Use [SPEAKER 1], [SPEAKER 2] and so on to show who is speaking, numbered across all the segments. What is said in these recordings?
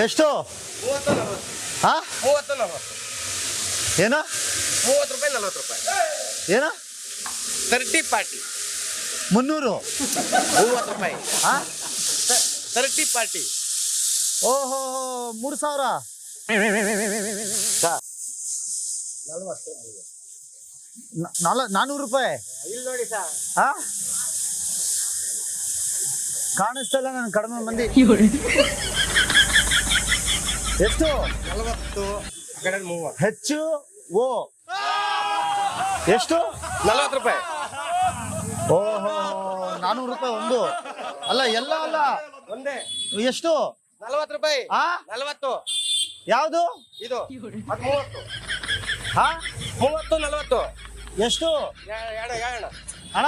[SPEAKER 1] ಎಷ್ಟು? ಹಾ
[SPEAKER 2] ಮೂವತ್ತು ನಲವತ್ತು
[SPEAKER 1] ಏನು?
[SPEAKER 2] ಮೂವತ್ತು ರೂಪಾಯಿ ನಲವತ್ತು ರೂಪಾಯಿ.
[SPEAKER 1] ಏನ?
[SPEAKER 2] ತರ್ಟಿ ಪಾರ್ಟಿ.
[SPEAKER 1] ಮುನ್ನೂರು.
[SPEAKER 2] ಮೂವತ್ತು ರೂಪಾಯಿ.
[SPEAKER 1] ಹಾ
[SPEAKER 2] ತರ್ಟಿ ಪಾರ್ಟಿ.
[SPEAKER 1] ಓಹೋ ಮೂರು ಸಾವಿರ. ನ- ನಾನ್ನೂರು ರೂಪಾಯಿ.
[SPEAKER 2] ಇಲ್ಲಿ ನೋಡಿ ಸರ್
[SPEAKER 1] ಹಾ ಕಾಣಿಸ್ತಲ್ಲ ನನ್ ಕಡಿಮೆ ಮಂದಿ. ಎಷ್ಟು?
[SPEAKER 2] ನಲವತ್ತು. ಆ ಕಡೆ ಮೂವತ್ತು.
[SPEAKER 1] ಹೆಚ್ಚು? ಓ. ಎಷ್ಟು?
[SPEAKER 2] ನಲವತ್ತು ರೂಪಾಯಿ.
[SPEAKER 1] ಓಹೋ ನಾನೂರು ರೂಪಾಯಿ ಒಂದು. ಅಲ್ಲ ಎಲ್ಲ ಅಲ್ಲ.
[SPEAKER 2] ಒಂದೇ.
[SPEAKER 1] ಎಷ್ಟು?
[SPEAKER 2] ನಲವತ್ತು ರೂಪಾಯಿ.
[SPEAKER 1] ಆ?
[SPEAKER 2] ನಲವತ್ತು.
[SPEAKER 1] ಯಾವುದು?
[SPEAKER 2] ಇದು. ಮತ್ತೆ ಮೂವತ್ತು.
[SPEAKER 1] ಹಾ?
[SPEAKER 2] ಮೂವತ್ತು ನಲವತ್ತು.
[SPEAKER 1] ಎಷ್ಟು?
[SPEAKER 2] ಎರಡು ಎರಡು.
[SPEAKER 1] ಅಣ್ಣ.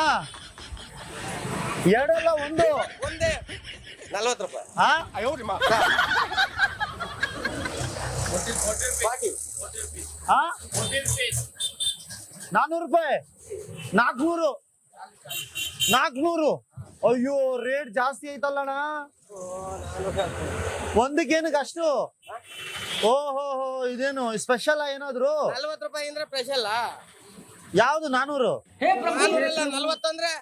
[SPEAKER 1] ಎರಡಲ್ಲ ಒಂದು.
[SPEAKER 2] ಒಂದೇ. ನಲವತ್ತು ರೂಪಾಯಿ.
[SPEAKER 1] ಹಾ ಹಾ ನಾನ್ನೂರು ರೂಪಾಯಿ. ನಾಲ್ಕುನೂರು. ನಾಲ್ಕುನೂರು. ಅಯ್ಯೋ ರೇಟ್ ಜಾಸ್ತಿ ಐತಲ್ಲಣ್ಣ ಒಂದಕ್ಕೇನಕ್ಕೆ ಅಷ್ಟು? ಓಹೋ ಹೋ ಇದೇನು ಸ್ಪೆಷಲ್ ಏನಾದ್ರು?
[SPEAKER 2] ನಲವತ್ತು ರೂಪಾಯಿ ಅಂದ್ರೆ ಸ್ಪೆಷಲ್
[SPEAKER 1] ಯಾವ್ದು ನಾನೂರು?
[SPEAKER 2] ನಲ್ವತ್ತಂದ್ರೆ?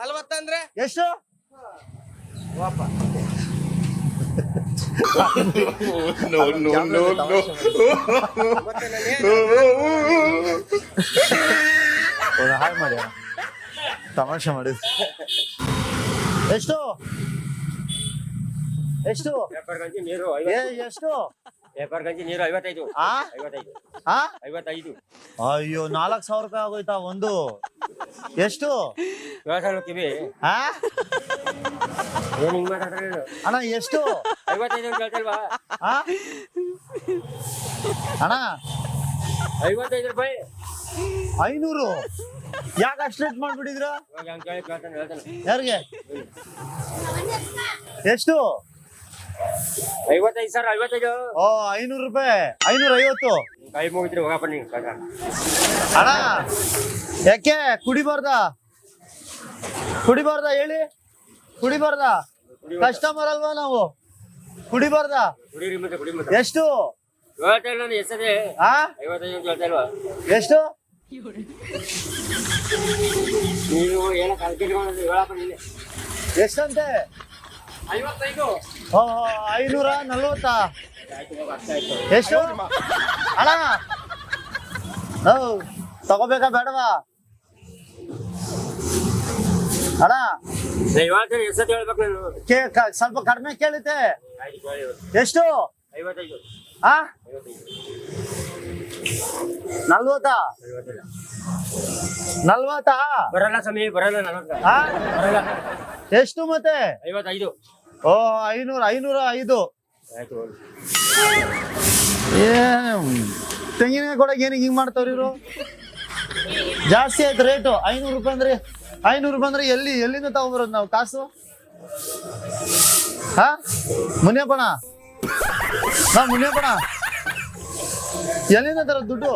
[SPEAKER 2] ನಲವತ್ತಂದ್ರೆ?
[SPEAKER 1] ಎಷ್ಟು?
[SPEAKER 2] ವಾಪ
[SPEAKER 3] no, no, no, no.
[SPEAKER 2] ಮತ್ತೆ ನಾನು ಏನು
[SPEAKER 1] ಒಂದು ಹಾಯ್ ಮಾಡಿ. ತಮಾಷೆ ಮಾಡಿ ಎಷ್ಟು ಎಷ್ಟು
[SPEAKER 2] ಪೇಪರ್ ಗಂಜಿ ನೀರು
[SPEAKER 1] ಏ ಎಷ್ಟು
[SPEAKER 2] ಪೇಪರ್ ಗಂಜಿ ನೀರು ಐವತ್ತೈದು ಐವತ್ತೈದು ಐವತ್ತೈದು
[SPEAKER 1] ಅಯ್ಯೋ ನಾಲ್ಕು ಸಾವಿರ ರೂಪಾಯಿ ಆಗೋಯ್ತಾ ಒಂದು? ಎಷ್ಟು?
[SPEAKER 2] ಹೇಳ್ತೀವಿ
[SPEAKER 1] ಆ
[SPEAKER 2] ಏನ್ ಹಿಂಗ್?
[SPEAKER 1] ಅಣ್ಣ ಎಷ್ಟು?
[SPEAKER 2] ಐವತ್ತೈದು ಅಂತ ಹೇಳ್ತಲ್ವಾ
[SPEAKER 1] ಆ ಅಣ್ಣ
[SPEAKER 2] ಐವತ್ತೈದು ರೂಪಾಯಿ.
[SPEAKER 1] ಐನೂರು? ಯಾಕೆ ಅಷ್ಟು ರೇಟ್ ಮಾಡ್ಬಿಟ್ಟಿದ್ರ?
[SPEAKER 2] ಇವಾಗ ಹಂಗ್ ಕೇಳಿ ಕೇಳ್ತಾನೆ ಹೇಳ್ತಾನೆ.
[SPEAKER 1] ಯಾರಿಗೆ? ಎಷ್ಟು?
[SPEAKER 2] ಐವತ್ತೈದು ಸರ್ ಐವತ್ತೈದು.
[SPEAKER 1] ಓ ಐನೂರು ರೂಪಾಯಿ. ಐನೂರ ಐವತ್ತು
[SPEAKER 2] ಕೈ ಮುಗಿದ್ರೆ ಹೋಗಪ್ಪ ನೀವು
[SPEAKER 1] ಅಣ್ಣ. ಯಾಕೆ? ಕುಡಿಬಾರ್ದ ಕುಡಿಬಾರ್ದ ಹೇಳಿ? ಕುಡಿಬಾರ್ದ ಕಸ್ಟಮರ್ ಅಲ್ವಾ ನಾವು? ಕುಡಿಬಾರ್ದ ಎಷ್ಟು? ಎಷ್ಟು? ಎಷ್ಟಂತೆ? ಐನೂರ ನಲ್ವತ್ತಾ? ಎಷ್ಟು? ಅಣ್ಣ ತಗೋಬೇಕಾ ಬೇಡವಾ? ಅಣ್ಣ. ಸ್ವಲ್ಪ ಕಡಿಮೆ ಕೇಳುತ್ತೆ
[SPEAKER 2] ಆಯ್ತು
[SPEAKER 1] ಎಷ್ಟು? ಆ? ನಲ್ವತ್ತಾ?
[SPEAKER 2] ಬರಲ್ಲ ಸಮಯ ಬರಲ್ಲ ಬರಲ್ಲ.
[SPEAKER 1] ಎಷ್ಟು ಮತ್ತೆ?
[SPEAKER 2] ಐವತ್ತೈದು.
[SPEAKER 1] ಓ ಐನೂರ ಐನೂರ ಐದು. ಏ ತೆಂಗಿನಕಾಯಿ ಕೊಡಕ್ಕೆ ಏನಿಗೆ ಹಿಂಗ್ ಮಾಡ್ತಾವ್ರಿ ಇವರು? ಜಾಸ್ತಿ ಆಯ್ತು ರೇಟು ಐನೂರು ರೂಪಾಯಿ ಅಂದ್ರೆ ಐನೂರು ರೂಪಾಯಿ ಅಂದ್ರೆ ಎಲ್ಲಿ ಎಲ್ಲಿಂದ ತಗೊಂಬರೋದು ನಾವು? ಕಾಸು? ಹಾ? ಮುನಿಯಪ್ಪಣ ಹಾ ಮುನಿಯಪ್ಪಣ ಎಲ್ಲಿಂದ ತರೋದು ದುಡ್ಡು?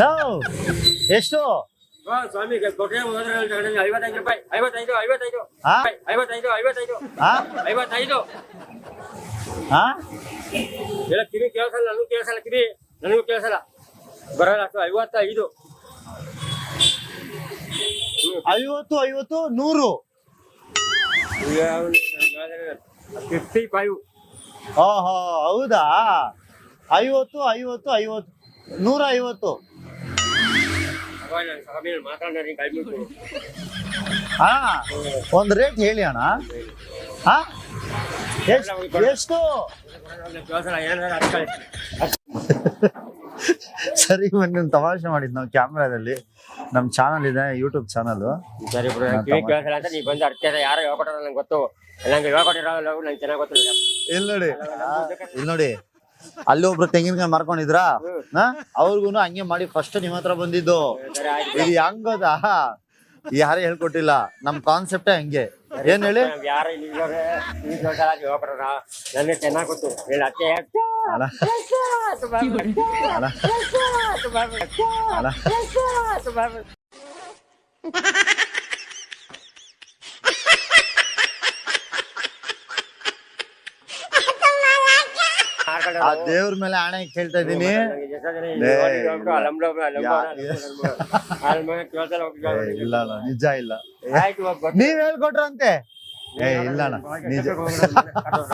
[SPEAKER 1] ಹೌ. ಎಷ್ಟು?
[SPEAKER 2] ಸ್ವಾಮಿ ಕೊಟ್ಟರೆ ಹೋದ್ರೆ ರೂಪಾಯಿ. ಐವತ್ತೈದು ನನಗೂ ಕೇಳಿಸಲ್ಲ. ಬರಲ್ಲ ಅಷ್ಟು ಐವತ್ತೈದು.
[SPEAKER 1] ಐವತ್ತು ಐವತ್ತು ನೂರು.
[SPEAKER 2] ಫಿಫ್ಟಿ ಫೈವ್
[SPEAKER 1] ಓಹೋ ಹೌದಾ? ಐವತ್ತು ಐವತ್ತು ಐವತ್ತು ನೂರ ಐವತ್ತು. ಹಾ ಒಂದು ರೇಟ್ ಹೇಳಿ ಅಣ್ಣ. ಹಾ? ಎಷ್ಟು ಸರಿ ಮೊನ್ನೆ ತಮಾಷೆ ಮಾಡಿದ್ ನಾವು ಕ್ಯಾಮ್ರಾದಲ್ಲಿ. ನಮ್ಮ ಚಾನಲ್ ಇದೆ ಯೂಟ್ಯೂಬ್ ಚಾನಲ್
[SPEAKER 2] ಸರಿ ಬಿಡು ನಂಗ್ ಕಿವಿ ಕೇಳಿಸಲ್ಲ ಅಂತ ನೀ ಬಂದು ಅರ್ಥ ಯಾರು ಹೇಳ್ಕೊಟ್ಟಾರ ನಂಗೆ ಗೊತ್ತು. ನಂಗೆ ಹೇಳ್ಕೊಟ್ಟಿರೋ ನಂಗೆ ಚೆನ್ನಾಗಿ ಗೊತ್ತಿಲ್ಲ
[SPEAKER 1] ಇಲ್ಲಿ ನೋಡಿ. ಇಲ್ಲಿ ನೋಡಿ. ಅಲ್ಲಿ ಒಬ್ರು ತೆಂಗಿನಕಾಯಿ ಮಾರ್ಕೊಂಡಿದ್ರಾ? ಅವ್ರಿಗೂ ಹಂಗೆ ಮಾಡಿ ಫಸ್ಟ್ ನಿಮ್ ಹತ್ರ ಬಂದಿದ್ದು.
[SPEAKER 2] ಸರಿ ಆಯ್ತು
[SPEAKER 1] ಇದು ಹೆಂಗ್ ಗೊತ್ತಾ? ಯಾರೇ ಹೇಳ್ಕೊಟ್ಟಿಲ್ಲ. ನಮ್ ಕಾನ್ಸೆಪ್ಟೇ ಹಂಗೆ. ಏನ್ ಹೇಳಿ
[SPEAKER 2] ನಾವ್ ಯಾರು ಇಲ್ಲಿ ಇರೋರೆ, ಕಿವಿ ಕೇಳಿಸಲ್ಲ ಅಂತ ಹೇಳ್ಕೊಟ್ಟಾರ ನನಗೆ ಚೆನ್ನಾಗಿ ಗೊತ್ತು ಹೇಳಿ ಅತ್ತೆ
[SPEAKER 1] ಅಲ್ಲ ಅಲ್ಲ ಅಲ್ಲ ಆ ದೇವ್ರ ಮೇಲೆ ಆಣೆ ಕೇಳ್ತಾ ಇದೀನಿ ಲೇ, ಏ, ಇಲ್ಲ. ಅಣ್ಣ ನಿಜ ಇಲ್ಲ. ನೀವ್ ಹೇಳ್ಕೊಟ್ರಂತೆ. ಏ ಇಲ್ಲ ಅಣ್ಣ ನಿಜ.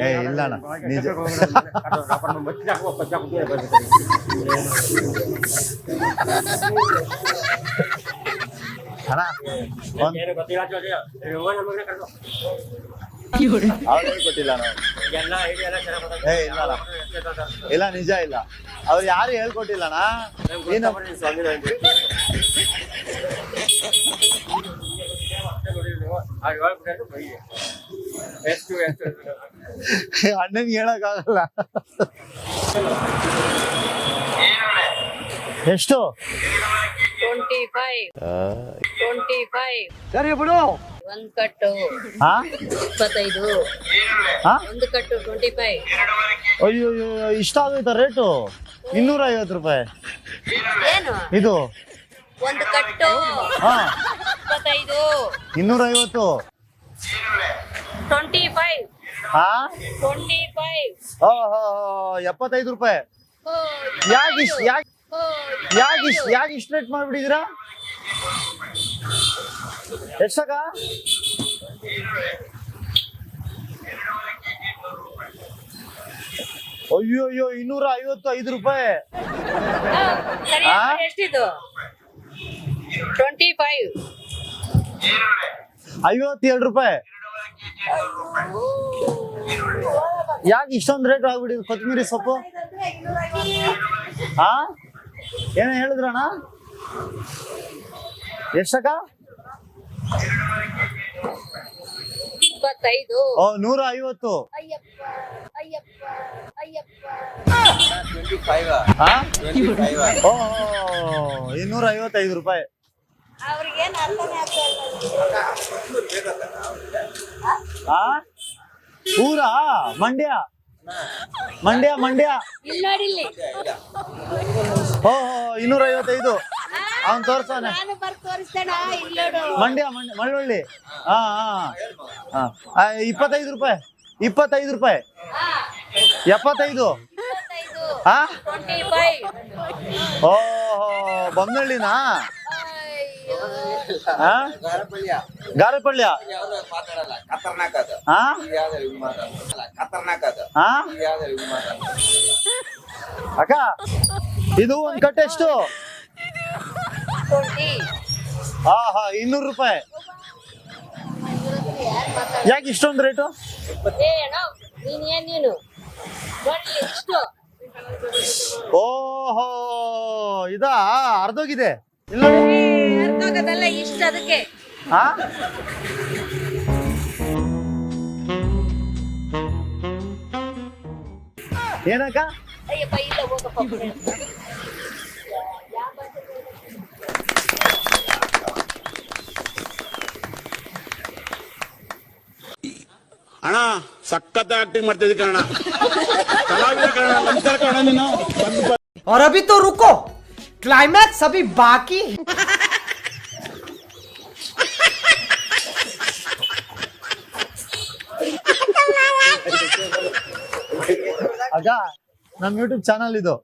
[SPEAKER 1] ಏ ನಿಜ. ಅಣ್ಣ ಒಂದ್ ಅವ್ರು ಹೇಳ್ಕೊಟ್ಟಿಲ್ಲ ಅಣ್ಣ. ಏ ಇಲ್ಲ ಇಲ್ಲ ನಿಜ ಇಲ್ಲ. ಅವ್ರು ಯಾರು ಹೇಳ್ಕೊಟ್ಟಿಲ್ಲ ಅಣ್ಣ ನೀನು ಅಣ್ಣನಿಗೆ ಹೇಳಕ್ಕಾಗಲ್ಲ. ಎಷ್ಟು?
[SPEAKER 4] ಟ್ವೆಂಟಿ ಫೈವ್ ಟ್ವೆಂಟಿ ಫೈವ್
[SPEAKER 1] ಸರಿ ಬಿಡು.
[SPEAKER 4] ಒಂದ್ ಕಟ್ಟು.
[SPEAKER 1] ಹಾ
[SPEAKER 4] ಇಪ್ಪತ್ತೈದು. ಒಂದು ಕಟ್ಟು ಟ್ವೆಂಟಿ ಫೈವ್
[SPEAKER 1] ಅಯ್ಯೋ ಅಯ್ಯೋ ಇಷ್ಟ ಆಗೋಯ್ತಾ ರೇಟು? ಇನ್ನೂರ ಐವತ್ತು ರೂಪಾಯಿ.
[SPEAKER 4] ಏನು?
[SPEAKER 1] ಇದು?
[SPEAKER 4] ಒಂದು ಕಟ್ಟು.
[SPEAKER 1] ಹಾ.
[SPEAKER 4] ಇಪ್ಪತ್ತೈದು.
[SPEAKER 1] ಇನ್ನೂರ ಐವತ್ತು
[SPEAKER 4] ಟ್ವೆಂಟಿ ಫೈವ್.
[SPEAKER 1] ಹಾ?
[SPEAKER 4] Twenty five.
[SPEAKER 1] ಓ ಹೋ ಎಪ್ಪತ್ತೈದು ರೂಪಾಯಿ. ಯಾಕೆ ಇಷ್ಟ ಯಾಕೆ ಯಾಕೆ ಇಷ್ಟ ಯಾಕೆ ಇಷ್ಟು ರೇಟ್ ಮಾಡಿಬಿಟ್ಟಿದ್ದೀರಾ ಎಷ್ಟಕ್ಕ ಅಯ್ಯೋ ಅಯ್ಯೋ ಇನ್ನೂರ ಐವತ್ತು ಐದು ರೂಪಾಯಿ ಆ?
[SPEAKER 4] ಎಷ್ಟಿದು? ಟ್ವೆಂಟಿ ಫೈವ್
[SPEAKER 1] ಐವತ್ತೆರಡು ರೂಪಾಯಿ. ಯಾಕೆ ಇಷ್ಟೊಂದು ರೇಟ್ ಆಗ್ಬಿಟ್ಟಿದೆ? ಕೊತ್ತಂಬರಿ ಸೊಪ್ಪು? ಹಾ ಏನ ಹೇಳಿದ್ರಣ್ಣ? ಎಷ್ಟಕ್ಕ?
[SPEAKER 4] ಇಪ್ಪತ್ತೈದು
[SPEAKER 1] ನೂರ ಐವತ್ತು
[SPEAKER 4] ಅಯ್ಯಪ್ಪ ಅಯ್ಯಪ್ಪ ಅಯ್ಯಪ್ಪ.
[SPEAKER 1] ಹಾ? ಓ ಇನ್ನೂರ ಐವತ್ತೈದು ರೂಪಾಯಿ.
[SPEAKER 4] ಊರ ಅರ್ಥನೇ ಆಗ್ತಾ
[SPEAKER 1] ಹಾ ಊರಾ? ಮಂಡ್ಯ? ಮಂಡ್ಯ ಮಂಡ್ಯ.
[SPEAKER 4] ಇಲ್ಲಿ
[SPEAKER 1] ಓ ಇನ್ನೂರ ಐವತ್ತೈದು ಅವ್ನು ತೋರ್ಸೋಣ
[SPEAKER 4] ನಾನು ಬರ್ದು ತೋರಿಸ್ತೇಣ ಇಲ್ಲಿ ನೋಡು.
[SPEAKER 1] ಮಂಡ್ಯ ಮಂಡ್ಯ ಮಳ್ಳೊಳ್ಳಿ. ಹಾ ಹಾ ಇಪ್ಪತ್ತೈದು ರೂಪಾಯಿ ಇಪ್ಪತ್ತೈದು ರೂಪಾಯಿ. ಎಪ್ಪತ್ತೈದು. ಹಾ
[SPEAKER 4] ಟ್ವೆಂಟಿ ಫೈವ್
[SPEAKER 1] ಓ ಬೊಮ್ಮನಹಳ್ಳಿನಾ ಗಾರಪಳ್ಯ. ಅಕ್ಕ ಇದು ಒಂದ್ ಕಟ್ಟೆ ಎಷ್ಟು ಹಾ ಹಾ ಇನ್ನೂರು ರೂಪಾಯಿ. ಯಾಕೆ ಇಷ್ಟೊಂದು ರೇಟು? ಓಹೋ ಇದಾ? ಅರ್ಧೋಗಿದೆ. ಇಲ್ಲ. ಇಷ್ಟ
[SPEAKER 4] ಅರ್ಧೋಗದಲ್ಲ ಇಷ್ಟು ಅದಕ್ಕೆ.
[SPEAKER 1] ಹಾ ಏನಕ್ಕ
[SPEAKER 4] ಅಯ್ಯಪ್ಪ ಇಲ್ಲ ಹೋಗಪ್ಪ
[SPEAKER 5] ಅಣ್ಣ ಸಖತ್ ಆಕ್ಟಿಂಗ್ ಮಾಡ್ತಿದ್ದಿ ಕಣ ಕಲಾವಿದ ಕಣ ನಮಸ್ಕಾರ ಕಣ ನೀನು ಬಂದು
[SPEAKER 6] और अभी तो रुको क्लाइमैक्स अभी बाकी है
[SPEAKER 1] ಅಕ್ಕ ನಮ್ ಯೂಟ್ಯೂಬ್ ಚಾನಲ್ ಇದು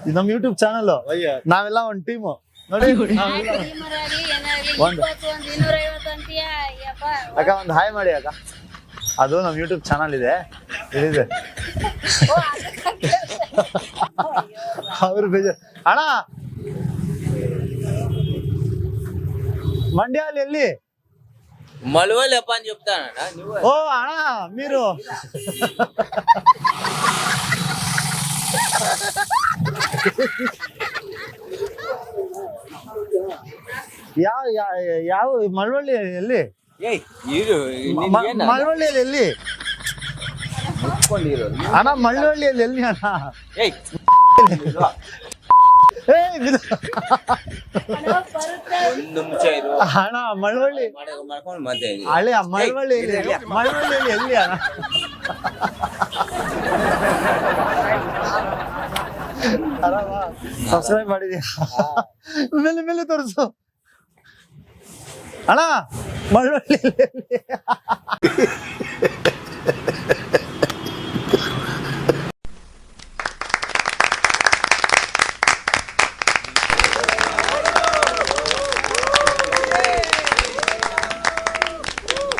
[SPEAKER 1] ಇದು ನಮ್ ಯೂಟ್ಯೂಬ್ ಚಾನಲ್ ನಾವೆಲ್ಲ ಒಂದ್ ಟೀಮು ನೋಡಿ ನಾವೆಲ್ಲ-
[SPEAKER 4] ಮರಾಗಿ ಏನಾಗ್ಲಿ
[SPEAKER 1] ಒಂದು.
[SPEAKER 4] ಇಪ್ಪತ್ತು ಒಂದು ಇನ್ನೂರ ಐವತ್ತು ಅಂತೀಯ ಅಯ್ಯಪ್ಪ
[SPEAKER 1] ಅಕ್ಕ ಒಂದು ಹಾಯ್ ಮಾಡಿ ಅಕ್ಕ ಅದು ನಮ್ಮ ಯೂಟ್ಯೂಬ್ ಚಾನಲ್ ಇದೆ.
[SPEAKER 4] ಇದೆ
[SPEAKER 1] ಅವ್ರು ಬೇಜ ಅಣ್ಣ! ಮಂಡ್ಯ ಅಲ್ಲಿ
[SPEAKER 7] ಎಲ್ಲಿ ಮಲವಲ್ಲಪ್ಪ ಅಂತ ಚುಪ್ತಾನಣ್ಣ
[SPEAKER 1] ನೀವು? ಓ ಅಣ್ಣ ಮೀರು. ಯಾವ ಯಾವ ಮಳವಳ್ಳಿ ಎಲ್ಲಿ? ಮಳವಳ್ಳಿಯಲ್ಲಿ ಎಲ್ಲಿ? ಅಣ್ಣ ಮಳವಳ್ಳಿಯಲ್ಲಿ ಎಲ್ಲಿ ಅಣ್ಣ? ಅಣ್ಣ ಮಳವಳ್ಳಿ. ಹಳೆ
[SPEAKER 7] ಇರು,
[SPEAKER 1] ಮಳವಳ್ಳಿಯಲ್ಲಿ ಎಲ್ಲಿ? ಅಣ್ಣ? ಸಬ್ಸ್ಕ್ರೈಬ್ ಮಾಡಿದ್ಯಾ? ಮೇಲೆ ಮೇಲೆ ತೋರಿಸು. ಅಣ್ಣ Manolili.